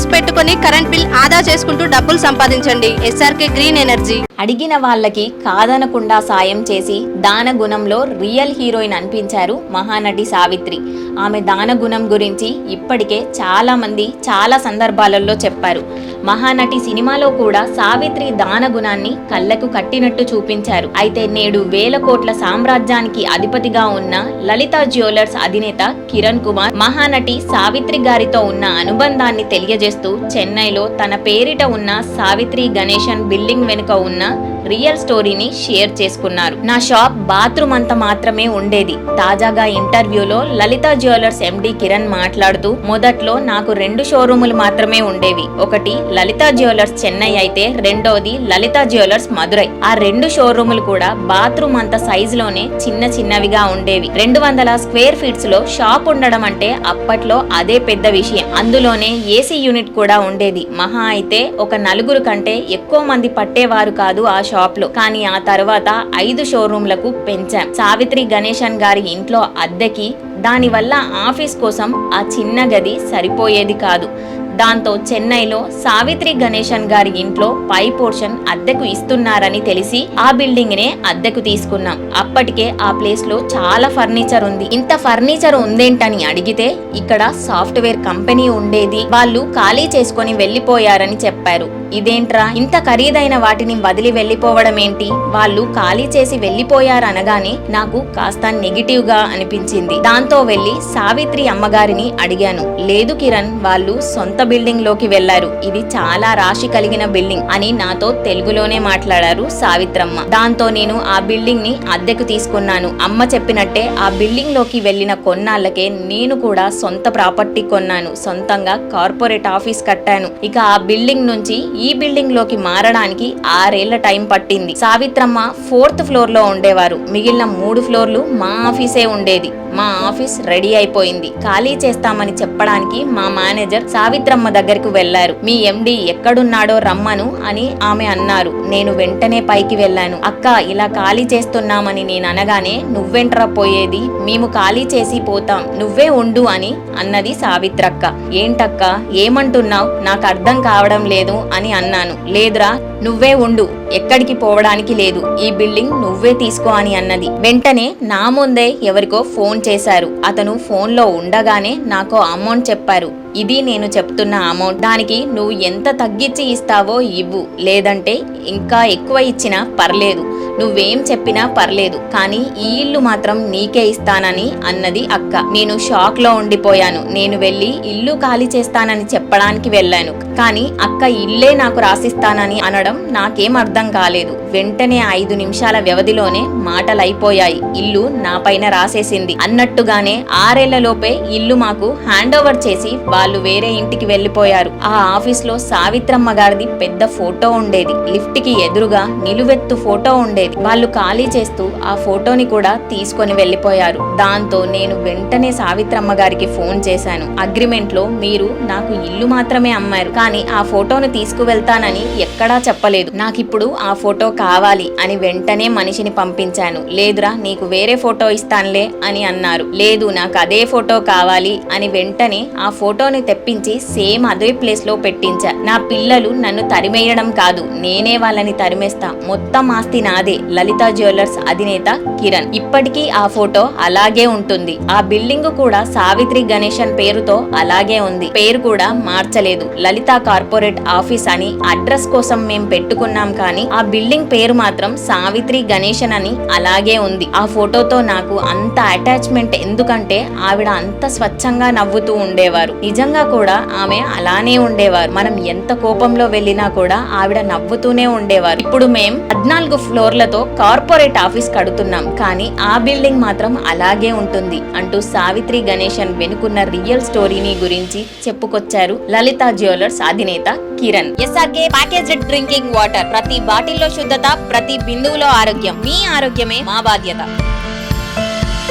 Sales పెట్టుకొని current bill ఆదా చేసుకుంటూ డబ్బులు సంపాదించండి. ఎస్ఆర్కే గ్రీన్ ఎనర్జీ అడిగిన వాళ్ళకి కాదనకుండా సాయం చేసి దాన గుణంలో రియల్ హీరోయిన్ అనిపించారు మహానటి సావిత్రి. ఆమె దాన గుణం గురించి ఇప్పటికే చాలా మంది చాలా సందర్భాలలో చెప్పారు. మహానటి సినిమాలో కూడా సావిత్రి దాన గుణాన్ని కళ్ళకు కట్టినట్టు చూపించారు. అయితే నేడు వేల కోట్ల సామ్రాజ్యానికి అధిపతిగా ఉన్న లలిత జ్యువెలర్స్ అధినేత కిరణ్ కుమార్ మహానటి సావిత్రి గారితో ఉన్న అనుబంధాన్ని చేస్తూ చెన్నైలో తన పేరిట ఉన్న సావిత్రి గణేశన్ బిల్డింగ్ వెనుక ఉన్న రియల్ స్టోరీని షేర్ చేసుకున్నారు. నా షాప్ బాత్రూమ్ అంత మాత్రమే ఉండేది. తాజాగా ఇంటర్వ్యూలో లలిత జ్యువెలర్స్ ఎండి కిరణ్ మాట్లాడుతూ మొదట్లో నాకు రెండు షోరూములు మాత్రమే ఉండేవి. ఒకటి లలిత జ్యువెలర్స్ చెన్నై అయితే రెండోది లలిత జ్యువెలర్స్ మధురై. ఆ రెండు షోరూములు కూడా బాత్రూమ్ అంత సైజులోనే చిన్న చిన్నవిగా ఉండేవి. రెండు వందల స్క్వేర్ ఫీట్స్లో షాప్ ఉండడం అంటే అప్పట్లో అదే పెద్ద విషయం. అందులోనే ఏసీ యూనిట్ కూడా ఉండేది. మహా అయితే ఒక నలుగురు కంటే ఎక్కువ మంది పట్టేవారు కాదు ఆ షాప్లు. కానీ ఆ తర్వాత ఐదు షోరూంలకు పెంచాం. సావిత్రి గణేశన్ గారి ఇంట్లో అద్దెకి దానివల్ల ఆఫీస్ కోసం ఆ చిన్న గది సరిపోయేది కాదు. దాంతో చెన్నైలో సావిత్రి గణేశన్ గారి ఇంట్లో పై పోర్షన్ అద్దెకు ఇస్తున్నారని తెలిసి ఆ బిల్డింగ్ నే అద్దెకు తీసుకున్నాం. అప్పటికే ఆ ప్లేస్లో చాలా ఫర్నిచర్ ఉంది. ఇంత ఫర్నిచర్ ఉందేంటని అడిగితే ఇక్కడ సాఫ్ట్వేర్ కంపెనీ ఉండేది. వాళ్ళు ఖాళీ చేసుకొని వెళ్ళిపోయారని చెప్పారు. ఇదేంట్రా? ఇంత ఖరీదైన వాటిని వదిలి వెళ్ళిపోవడం ఏంటి వాళ్ళు ఖాళీ చేసి వెళ్ళిపోయారనగానే నాకు కాస్త నెగిటివ్గా అనిపించింది. దాంతో వెళ్ళి సావిత్రి అమ్మగారిని అడిగాను. లేదు కిరణ్ వాళ్ళు సొంత బిల్డింగ్లోకి వెళ్ళారు ఇది చాలా రాశి కలిగిన బిల్డింగ్ అని నాతో తెలుగులోనే మాట్లాడారు సావిత్రమ్మ. దాంతో నేను ఆ బిల్డింగ్ని అద్దెకు తీసుకున్నాను. అమ్మ చెప్పినట్టే ఆ బిల్డింగ్లోకి వెళ్ళిన కొన్నాళ్ళకే నేను కూడా సొంత ప్రాపర్టీ కొన్నాను. సొంతంగా కార్పొరేట్ ఆఫీస్ కట్టాను. ఇక ఆ బిల్డింగ్ నుంచి ఈ బిల్డింగ్లోకి మారడానికి ఆరేళ్ళ టైం పట్టింది. సావిత్రమ్మ ఫోర్త్ ఫ్లోర్లో ఉండేవారు. మిగిలిన మూడు ఫ్లోర్లు మా ఆఫీసే ఉండేది. మా ఆఫీస్ రెడీ అయిపోయింది. ఖాళీ చేస్తామని చెప్పడానికి మా మేనేజర్ సావిత్రమ్మ దగ్గరకు వెళ్ళారు మీ ఎండి ఎక్కడున్నాడో రమ్మను అని ఆమె అన్నారు. నేను వెంటనే పైకి వెళ్ళాను. అక్క ఇలా ఖాళీ చేస్తున్నామని నేను అనగానే నువ్వెంట్రా పోయేది? మేము ఖాళీ చేసి పోతాం. నువ్వే ఉండు అని అన్నది సావిత్రక్క. ఏంటక్క? ఏమంటున్నావు? నాకు అర్థం కావడం లేదు అని అన్నాను. లేదురా నువ్వే ఉండు. ఎక్కడికి పోవడానికి లేదు. ఈ బిల్డింగ్ నువ్వే తీసుకో అని అన్నది. వెంటనే నా ముందే ఎవరికో ఫోన్ చేశారు. అతను ఫోన్లో ఉండగానే నాకు అమౌంట్ చెప్పారు. ఇది నేను చెప్తున్న అమౌంట్. దానికి నువ్వు ఎంత తగ్గించి ఇస్తావో ఇవ్వు. లేదంటే ఇంకా ఎక్కువ ఇచ్చినా పర్లేదు. నువ్వేం చెప్పినా పర్లేదు. కానీ ఈ ఇల్లు మాత్రం నీకే ఇస్తానని అన్నది అక్క. నేను షాక్లో ఉండిపోయాను. నేను వెళ్ళి ఇల్లు ఖాళీ చేస్తానని చెప్పడానికి వెళ్ళాను. కానీ అక్క ఇల్లే నాకు రాసిస్తానని అనడం నాకేం అర్థం అర్థం కాలేదు. వెంటనే ఐదు నిమిషాల వ్యవధిలోనే మాటలైపోయాయి. ఇల్లు నాపైన రాసేసింది. అన్నట్టుగానే ఆరేళ్ళలోపే ఇల్లు మాకు హ్యాండ్ ఓవర్ చేసి వాళ్ళు వేరే ఇంటికి వెళ్ళిపోయారు ఆ ఆఫీస్లో సావిత్రమ్మ గారిది పెద్ద ఫోటో ఉండేది. లిఫ్ట్కి ఎదురుగా నిలువెత్తు ఫోటో ఉండేది. వాళ్ళు ఖాళీ చేస్తూ ఆ ఫోటోని కూడా తీసుకొని వెళ్ళిపోయారు దాంతో నేను వెంటనే సావిత్రమ్మ గారికి ఫోన్ చేశాను. అగ్రిమెంట్లో మీరు నాకు ఇల్లు మాత్రమే అమ్మారు. కానీ ఆ ఫోటోను తీసుకువెళ్తానని ఎక్కడా చెప్పలేదు. నాకిప్పుడు ఆ ఫోటో కావాలి అని వెంటనే మనిషిని పంపించాను. లేదురా నీకు వేరే ఫోటో ఇస్తానులే అని అన్నారు. లేదు నాకు అదే ఫోటో కావాలి అని వెంటనే ఆ ఫోటోని తెప్పించి సేమ్ అదే ప్లేస్లో పెట్టించా. నా పిల్లలు నన్ను తరిమేయడం కాదు నేనే వాళ్ళని తరిమేస్తా. మొత్తం ఆస్తి నాదే లలిత జ్యువెలర్స్ అధినేత కిరణ్. ఇప్పటికీ ఆ ఫోటో అలాగే ఉంటుంది. ఆ బిల్డింగ్ కూడా సావిత్రి గణేశన్ పేరుతో అలాగే ఉంది. పేరు కూడా మార్చలేదు. లలిత కార్పొరేట్ ఆఫీస్ అని అడ్రస్ కోసం మేం పెట్టుకున్నాం కానీ కానీ ఆ బిల్డింగ్ పేరు మాత్రం సావిత్రి గణేశన్ అని అలాగే ఉంది. ఆ ఫోటోతో నాకు అంత అటాచ్మెంట్ ఎందుకంటే ఆవిడ అంత స్వచ్ఛంగా నవ్వుతూ ఉండేవారు. నిజంగా కూడా ఆమె అలానే ఉండేవారు. మనం ఎంత కోపంలో వెళ్ళినా కూడా ఆవిడ నవ్వుతూనే ఉండేవారు. ఇప్పుడు మేం పద్నాలుగు ఫ్లోర్లతో కార్పొరేట్ ఆఫీస్ కడుతున్నాం. కానీ ఆ బిల్డింగ్ మాత్రం అలాగే ఉంటుంది అంటూ సావిత్రి గణేశన్ వెనుకున్న రియల్ స్టోరీని గురించి చెప్పుకొచ్చారు లలిత జ్యువెలర్స్ అధినేత Kiran. SRK packaged drinking water ప్రతి బాటిల్లో శుద్ధత ప్రతి బిందువులో ఆరోగ్యం. మీ ఆరోగ్యమే మా బాధ్యత.